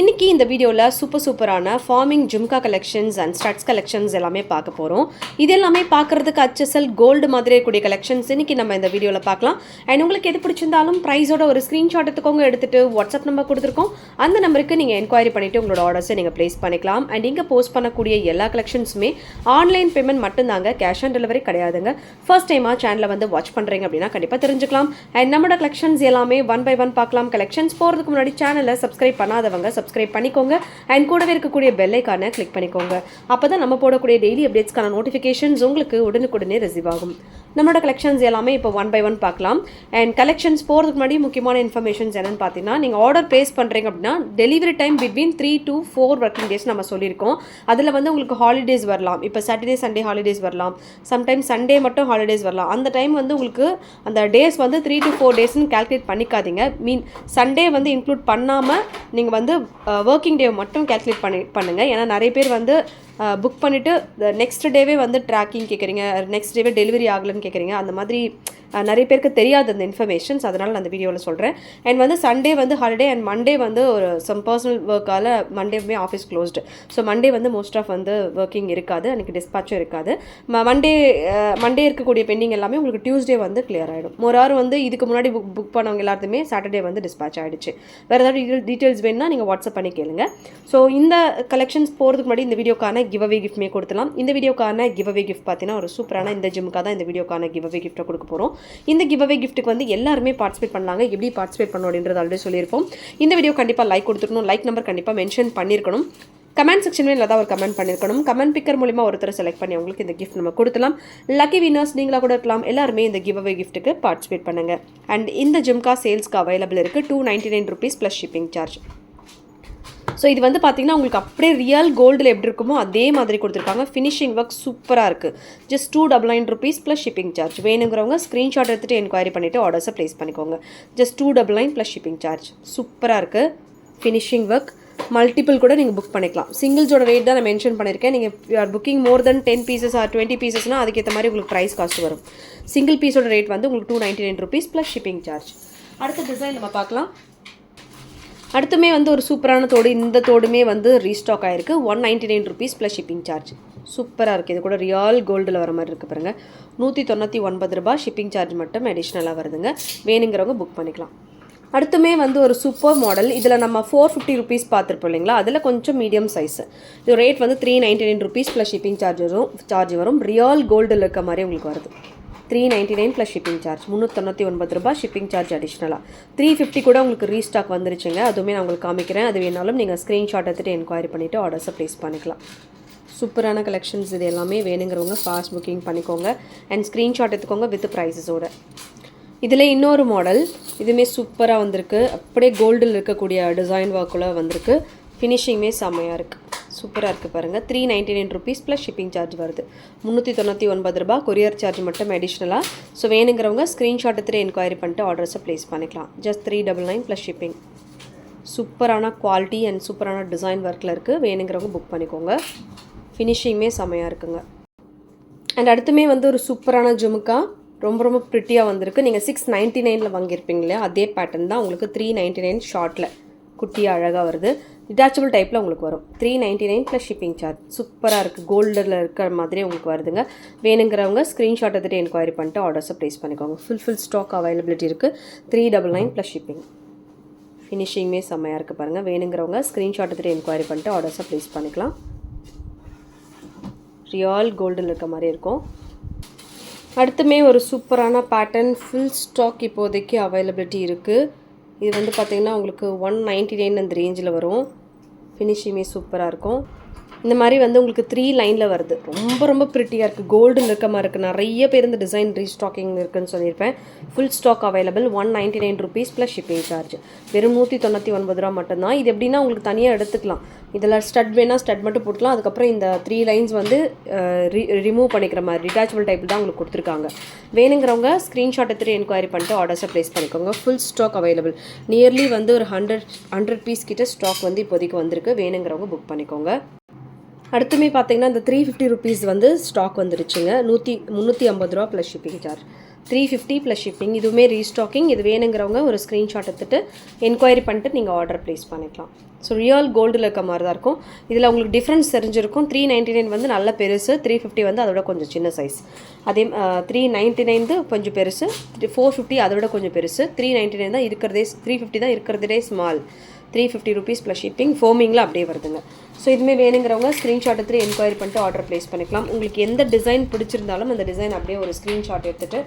இன்றைக்கி இந்த வீடியோவில் சூப்பர் சூப்பரான forming jhumka collections and studs collections எல்லாமே பார்க்க போகிறோம் இது எல்லாமே பார்க்குறதுக்கு அச்சசல் கோல்டு மாதிரி இருக்கக்கூடிய கலெக்ஷன்ஸ் இன்றைக்கி நம்ம இந்த வீடியோவில் பார்க்கலாம். அண்ட் உங்களுக்கு எது பிடிச்சிருந்தாலும் ப்ரைஸோட ஒரு ஸ்க்ரீன்ஷாட் எடுத்துக்கோங்க எடுத்துட்டு வாட்ஸ்அப் நம்பர் கொடுத்துருக்கோம். அந்த நம்பருக்கு நீங்கள் என்கொயரி பண்ணிவிட்டு உங்களோட ஆர்டர்ஸை நீங்கள் ப்ளேஸ் பண்ணிக்கலாம். அண்ட் இங்கே போஸ்ட் பண்ணக்கூடிய எல்லா கலெக்ஷன்ஸுமே ஆன்லைன் பேமெண்ட் மட்டும்தாங்க கேஷ் ஆன் டெலிவரி கிடையாதுங்க. ஃபர்ஸ்ட் டைமாக சேனலை வந்து வாட்ச் பண்ணுறீங்க அப்படின்னா கண்டிப்பாக தெரிஞ்சுக்கலாம். அண்ட் நம்மளோட கலெக்ஷன்ஸ் எல்லாமே ஒன் பை ஒன் பார்க்கலாம். கலெக்ஷன்ஸ் போகிறதுக்கு முன்னாடி சேனலை சப்ஸ்கிரைப் பண்ணாதவங்க சப்ஸ்கிரைப் பண்ணிக்கோங்க. அண்ட் கூடவே இருக்கக்கூடிய பெல்லைக்கான கிளிக் பண்ணிக்கோங்க. அப்போ தான் நம்ம போடக்கூடிய டெய்லி அப்டேட்ஸ்க்கான நோட்டிஃபிகேஷன்ஸ் உங்களுக்கு உடனுக்குடனே ரிசீவ் ஆகும். நம்மளோட கலெக்ஷன்ஸ் எல்லாமே இப்போ ஒன் பை ஒன் பார்க்கலாம். அண்ட் கலெக்ஷன்ஸ் போகிறதுக்கு முன்னாடி முக்கியமான இன்ஃபர்மேஷன்ஸ் என்னென்னு பார்த்தீங்கன்னா நீங்கள் ஆர்டர் பேஸ் பண்ணுறீங்க அப்படின்னா delivery time between three to four working days நம்ம சொல்லியிருக்கோம். அதில் வந்து உங்களுக்கு ஹாலிடேஸ் வரலாம். இப்போ சாட்டர்டே சண்டே ஹாலிடேஸ் வரலாம். சம்டைம்ஸ் சண்டே மட்டும் ஹாலிடேஸ் வரலாம். அந்த டைம் வந்து உங்களுக்கு அந்த டேஸ் வந்து த்ரீ டு ஃபோர் டேஸ்னு கால்குலேட் பண்ணிக்காதீங்க. மீன் சண்டே வந்து இன்க்ளூட் பண்ணாமல் நீங்கள் வந்து ஒர்க்கிங் டே மட்டும் கால்குலேட் பண்ணி பண்ணுங்கள் ஏன்னா நிறைய பேர் வந்து புக் பண்ணிவிட்டு நெக்ஸ்ட் டேவே வந்து ட்ராக்கிங் கேட்குறீங்க நெக்ஸ்ட் டேவே டெலிவரி ஆகலைன்னு கேட்குறீங்க அந்த மாதிரி நிறைய பேருக்கு தெரியாது அந்த இன்ஃபர்மேஷன்ஸ் அதனால் நான் அந்த வீடியோவில் சொல்கிறேன் அண்ட் வந்து சண்டே வந்து ஹாலிடே அண்ட் மண்டே வந்து ஒரு சம் பர்சனல் ஒர்க்கால் மண்டேவுமே ஆஃபீஸ் க்ளோஸ்டு ஸோ மண்டே வந்து மோஸ்ட் ஆஃப் வந்து ஒர்க்கிங் இருக்காது. அன்றைக்கி டிஸ்பாச்சும் இருக்காது. மண்டே மண்டே இருக்கக்கூடிய பெண்டிங் எல்லாமே உங்களுக்கு டியூஸ்டே வந்து கிளியர் ஆகிடும் மொராறு வந்து இதுக்கு முன்னாடி புக் புக் பண்ணவங்க எல்லாத்துமே சாட்டர்டே வந்து டிஸ்பேச் ஆகிடுச்சு வேறு ஏதாவது டீட்டெயில்ஸ் வேணுன்னா நீங்கள் வாட்ஸ்அப் பண்ணி கேளுங்க. ஸோ இந்த கலெக்ஷன்ஸ் போகிறதுக்கு முன்னாடி இந்த வீடியோக்கான கிவ் அவே கிஃப்ட்மே கொடுத்துலாம் இந்த வீடியோக்கான கிவ் அவே கிஃப்ட் பார்த்தீங்கன்னா ஒரு சூப்பரான இந்த ஜிம்முக்காக தான் இந்த வீடியோக்கான கிவ் அவே கிஃப்ட்டை கொடுக்க போகிறோம் இந்த கிவ் அவே கிஃப்ட்டுக்கு வந்து எல்லாருமே பார்ட்டிசிபேட் பண்ணாங்க எப்படி பார்ட்டிசிபேட் பண்ணணும் அப்படின்றது ஆல்ரெடி சொல்லியிருப்போம். இந்த வீடியோ கண்டிப்பாக லைக் கொடுத்துருக்கணும். லைக் நம்பர் கண்டிப்பாக மென்ஷன் பண்ணியிருக்கணும். கமெண்ட் செக்ஷன்ல நல்லா ஒரு கமெண்ட் பண்ணியிருக்கணும். கமெண்ட் பிக்கர் மூலிமா ஒருத்தர் செலக்ட் பண்ணி அவங்களுக்கு இந்த கிஃப்ட் நம்ம கொடுக்கலாம் லக்கி வினர்ஸ் நீங்களா கூட இருக்கலாம். எல்லாருமே இந்த கிவ் அவே கிஃப்ட்டுக்கு பார்ட்டிசிபேட் பண்ணுங்கள் அண்ட் இந்த ஜிம்கா சேல்ஸ்க்கு அவைலபிள் இருக்குது two ninety nine rupees plus shipping charge so இது வந்து பார்த்தீங்கன்னா உங்களுக்கு அப்படியே ரியல் கோல்டில் எப்படி இருக்குமோ அதே மாதிரி கொடுத்துருக்காங்க. ஃபினிஷிங் ஒர்க் சூப்பராக இருக்குது just two double nine rupees plus shipping charge வேணுங்கிறவங்க ஸ்க்ரீன்ஷாட் எடுத்துகிட்டு என்கொயரி பண்ணிவிட்டு ஆர்டர்ஸை ப்ளேஸ் பண்ணிக்கோங்க. Just two double nine plus shipping charge சூப்பராக இருக்குது ஃபினிஷிங் ஒர்க் மல்டிபிள் கூட நீங்கள் புக் பண்ணிக்கலாம். சிங்கிள்ஸோட ரேட் தான் நான் மென்ஷன் பண்ணியிருக்கேன் நீங்கள் booking more than ten pieces or twenty பீசஸ்னா அதுக்கேற்ற மாதிரி உங்களுக்கு ப்ரைஸ் காஸ்ட் வரும். சிங்கிள் பீஸோட ரேட் வந்து உங்களுக்கு two ninety nine rupees plus shipping charge அடுத்த டிசைன் நம்ம பார்க்கலாம். அடுத்துமே வந்து ஒரு சூப்பரான தோடு இந்த தோடுமே வந்து ரீஸ்டாக் ஆயிருக்கு. One ninety nine rupees plus shipping charge சூப்பராக இருக்குது இது கூட ரியல் கோல்டில் வர மாதிரி இருக்குது பாருங்கள் நூற்றி தொண்ணூற்றி ஒன்பது ரூபாய் ஷிப்பிங் சார்ஜ் மட்டும் அடிஷ்னலாக வருதுங்க. வேணுங்கிறவங்க புக் பண்ணிக்கலாம். அடுத்துமே வந்து ஒரு சூப்பர் மாடல் இதில் நம்ம ஃபோர் ஃபிஃப்டி ருபீஸ் பார்த்துருப்போம் இல்லைங்களா? அதில் கொஞ்சம் மீடியம் சைஸு இது ரேட் வந்து three ninety nine rupees plus shipping charge வரும் சார்ஜ் வரும். ரியல் கோல்டில் இருக்க மாதிரி உங்களுக்கு வருது. Three ninety nine plus shipping charge முந்நூற்றி ஒன்பது ரூபாய் ஷிப்பிங் சார்ஜ் அடிஷ்னலாக த்ரீ ஃபிஃப்டி கூட உங்களுக்கு ரீஸ்டாக் வந்துருச்சுங்க. அதுவுமே நான் உங்களுக்கு காமிக்கிறேன். அது வேணாலும் நீங்கள் ஸ்க்ரீன்ஷாட் எடுத்துகிட்டு என்கொயரி பண்ணிவிட்டு ஆர்டர்ஸை ப்ளேஸ் பண்ணிக்கலாம். சூப்பரான கலெக்ஷன்ஸ் இது எல்லாமே வேணுங்கிறவங்க ஃபாஸ்ட் புக்கிங் பண்ணிக்கோங்க. அண்ட் ஸ்க்ரீன்ஷாட் எடுத்துக்கோங்க வித் ப்ரைஸஸோட இதில் இன்னொரு மாடல் இதுவுமே சூப்பராக வந்திருக்கு. அப்படியே கோல்டில் இருக்கக்கூடிய டிசைன் ஒர்க்கில் வந்திருக்கு. ஃபினிஷிங்குமே செம்மையாக இருக்குது சூப்பராக இருக்குது பாருங்கள் three ninety nine rupees plus shipping charge வருது. முந்நூற்றி தொண்ணூற்றி ஒன்பது ரூபா கொரியர் சார்ஜ் மட்டும் அடிஷ்னலாக ஸோ வேணுங்கிறவங்க ஸ்க்ரீன்ஷாட் எடுத்துகிட்டு என்கொயரி பண்ணிட்டு ஆர்டர்ஸை ப்ளேஸ் பண்ணிக்கலாம். Just three double nine plus shipping சூப்பரான குவாலிட்டி அண்ட் சூப்பரான டிசைன் ஒர்க்கில் இருக்குது வேணுங்கிறவங்க புக் பண்ணிக்கோங்க. ஃபினிஷிங்குமே செம்மையாக இருக்குங்க. அண்ட் அடுத்துமே வந்து ஒரு சூப்பரான ஜுமுக்கா. ரொம்ப ரொம்ப ப்ரிட்டியாக வந்திருக்கு. நீங்கள் சிக்ஸ் நைன்ட்டி நைனில் வாங்கியிருப்பீங்களே அதே பேட்டர்ன் தான் உங்களுக்கு த்ரீ நைன்ட்டி நைன் ஷார்ட்டில் குட்டியாக அழகாக வருது. டிட்டாச்சபிள் டைப்பில் உங்களுக்கு வரும். Three ninety nine plus shipping charge சூப்பராக இருக்குது கோல்டில் இருக்கிற மாதிரி உங்களுக்கு வருதுங்க. வேணுங்கிறவங்க ஸ்க்ரீன்ஷாட் எடுத்துகிட்டு என்கொயரி பண்ணிட்டு ஆர்டர்ஸை ப்ளேஸ் பண்ணிக்கோங்க. ஃபுல் ஃபுல் ஸ்டாக் அவைலபிலிட்டி இருக்குது three double nine plus shipping ஃபினிஷிங்குமே செம்மையாக இருக்குது பாருங்கள் வேணுங்கிறவங்க ஸ்க்ரீன்ஷாட் எடுத்துகிட்டு என்கொயரி பண்ணிட்டு ஆர்டர்ஸை ப்ளேஸ் பண்ணிக்கலாம். ரியல் கோல்டில் இருக்க மாதிரி இருக்கும். அடுத்துமே ஒரு சூப்பரான பேட்டர்ன் ஃபுல் ஸ்டாக் இப்போதைக்கு அவைலபிலிட்டி இருக்குது இது வந்து பார்த்திங்கன்னா உங்களுக்கு ஒன் நைன்ட்டி நைன் அந்த ரேஞ்சில் வரும். ஃபினிஷிங்குமே சூப்பராக இருக்கும். இந்த மாதிரி வந்து உங்களுக்கு த்ரீ லைனில் வருது. ரொம்ப ரொம்ப ப்ரிட்டியாக இருக்குது கோல்டில் இருக்க மாதிரி இருக்குது நிறைய பேர் இந்த டிசைன் ரீஸ்டாக்கிங் இருக்குதுன்னு சொல்லியிருப்பேன். Full stock available one ninety nine rupees plus shipping charge வெறும் நூற்றி தொண்ணூற்றி ஒன்பது ரூபா மட்டும்தான். இது எப்படின்னா உங்களுக்கு தனியாக எடுத்துக்கலாம். இதில் ஸ்டட் வேணால் ஸ்டட் மட்டும் போட்டுக்கலாம். அதுக்கப்புறம் இந்த த்ரீ லைன்ஸ் வந்து ரிமூவ் பண்ணிக்கிற மாதிரி டிட்டாச்சபிள் டைப்பில் தான் உங்களுக்கு கொடுத்துருக்காங்க. வேணுங்கிறவங்க ஸ்க்ரீன்ஷாட் எடுத்துகிட்டு என்கொயரி பண்ணிட்டு ஆர்டர்ஸை ப்ளேஸ் பண்ணிக்கோங்க. ஃபுல் ஸ்டாக் அவைலபிள் நியர்லி வந்து ஒரு ஹண்ட்ரட் ஹண்ட்ரட் பீஸ் கிட்ட ஸ்டாக் வந்து இப்போதைக்கு வந்திருக்கு. வேணுங்கிறவங்க புக் பண்ணிக்கோங்க. அடுத்துமே பார்த்தீங்கன்னா இந்த த்ரீ ஃபிஃப்டி ருபீஸ் வந்து ஸ்டாக் வந்துருச்சுங்க. நூற்றி முந்நூற்றி ஐம்பது ரூபா plus shipping charge three fifty plus shipping இதுவுமே ரீஸ்டாக்கிங் இது வேணுங்கிறவங்க ஒரு ஸ்க்ரீன்ஷாட் எடுத்துகிட்டு என்கொயரி பண்ணிட்டு நீங்கள் ஆர்டர் ப்ளேஸ் பண்ணிக்கலாம். ஸோ ரியல் கோல்டில் இருக்க மாதிரி தான் இருக்கும். இதில் உங்களுக்கு டிஃப்ரென்ஸ் தெரிஞ்சிருக்கும். த்ரீ நைன்ட்டி நைன் வந்து நல்ல பெருசு. த்ரீ ஃபிஃப்டி வந்து அதோட கொஞ்சம் சின்ன சைஸ் அதே த்ரீ நைன்ட்டி நைன் கொஞ்சம் பெருசு. ஃபோர் ஃபிஃப்டி அதோட கொஞ்சம் பெருசு. த்ரீ நைன்ட்டி நைன் தான் இருக்கிறதே த்ரீ ஃபிஃப்டி தான் இருக்கிறதே small three fifty rupees plus shipping ஃபோமிங்கில் அப்படியே வருதுங்க. ஸோ இதுமே வேணுங்கிறவங்க ஸ்க்ரீன்ஷாட் எடுத்து என்கொயரி பண்ணிட்டு ஆர்டர் ப்ளேஸ் பண்ணிக்கலாம். உங்களுக்கு எந்த டிசைன் பிடிச்சிருந்தாலும் அந்த டிசைன் அப்படியே ஒரு ஸ்க்ரீன்ஷாட் எடுத்துகிட்டு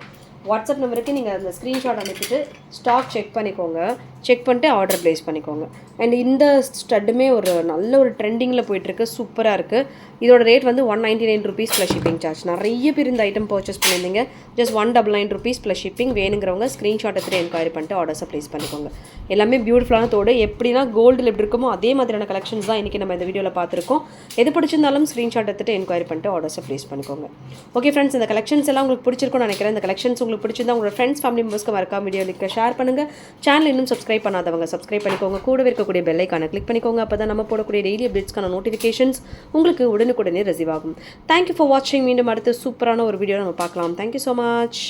வாட்ஸ்அப் நம்பருக்கு நீங்கள் அந்த ஸ்க்ரீன்ஷாட் அனுப்பிட்டு ஸ்டாக் செக் பண்ணிக்கோங்க. செக் பண்ணிட்டு ஆர்டர் ப்ளேஸ் பண்ணிக்கோங்க. அண்ட் இந்த ஸ்டட்டுமே ஒரு நல்ல ஒரு ட்ரெண்டிங்கில் போயிட்டுருக்கு. சூப்பராக இருக்குது இதோட ரேட் வந்து one ninety nine rupees plus shipping charge நிறைய பேர் இந்த ஐட்டம் பர்ச்சேஸ் பண்ணியிருந்தீங்க. Just one double nine rupees plus shipping வேணுங்கிறவங்க ஸ்க்ரீன்ஷாட் எடுத்துகிட்டு என்கொயரி பண்ணிட்டு ஆர்டர்ஸை ப்ளேஸ் பண்ணிக்கோங்க. எல்லாமே பியூட்டிஃபுல்லான தோடு. எப்படின்னா கோல்டில் எப்படி இருக்குமோ அதே மாதிரியான கலெக்ஷன்ஸ் தான் இன்றைக்கி நம்ம இந்த வீடியோவில் பார்த்துருக்கோம். எது பிடிச்சிருந்தாலும் ஸ்க்ரீன்ஷாட் எடுத்துகிட்டு என்கொயரி பண்ணிட்டு ஆர்டர்ஸை ப்ளேஸ் பண்ணிக்கோங்க. ஓகே ஃப்ரெண்ட்ஸ் இந்த கலெக்ஷன்ஸ் எல்லாம் உங்களுக்கு பிடிச்சிருக்கும்னு நினைக்கிறேன். இந்த கலெக்ஷன்ஸ் உங்களுக்கு பிடிச்சிருந்தா உங்களோட ஃப்ரெண்ட்ஸ் ஃபேமிலி மெம்பர்ஸ்க்கு மறக்காம வீடியோ லிங்க் ஷேர் பண்ணுங்கள் சேனல் இன்னும் சப்ஸ்கிரைப் பண்ணாதவங்க சப்ஸ்கிரைப் பண்ணிக்கோங்க. கூடவே இருக்கக்கூடிய பெல்லைக்கான கிளிக் பண்ணிக்கோங்க. அப்போ தான் நம்ம போடக்கூடிய டெய்லி அப்டேட்ஸ்க்கான நோட்டிஃபிகேஷன்ஸ் உங்களுக்கு உடனுக்குடனே ரிசீவ் ஆகும். தேங்க்யூ ஃபார் வாட்சிங் மீண்டும் அடுத்து சூப்பரான ஒரு வீடியோ நம்ம பார்க்கலாம். Thank you so much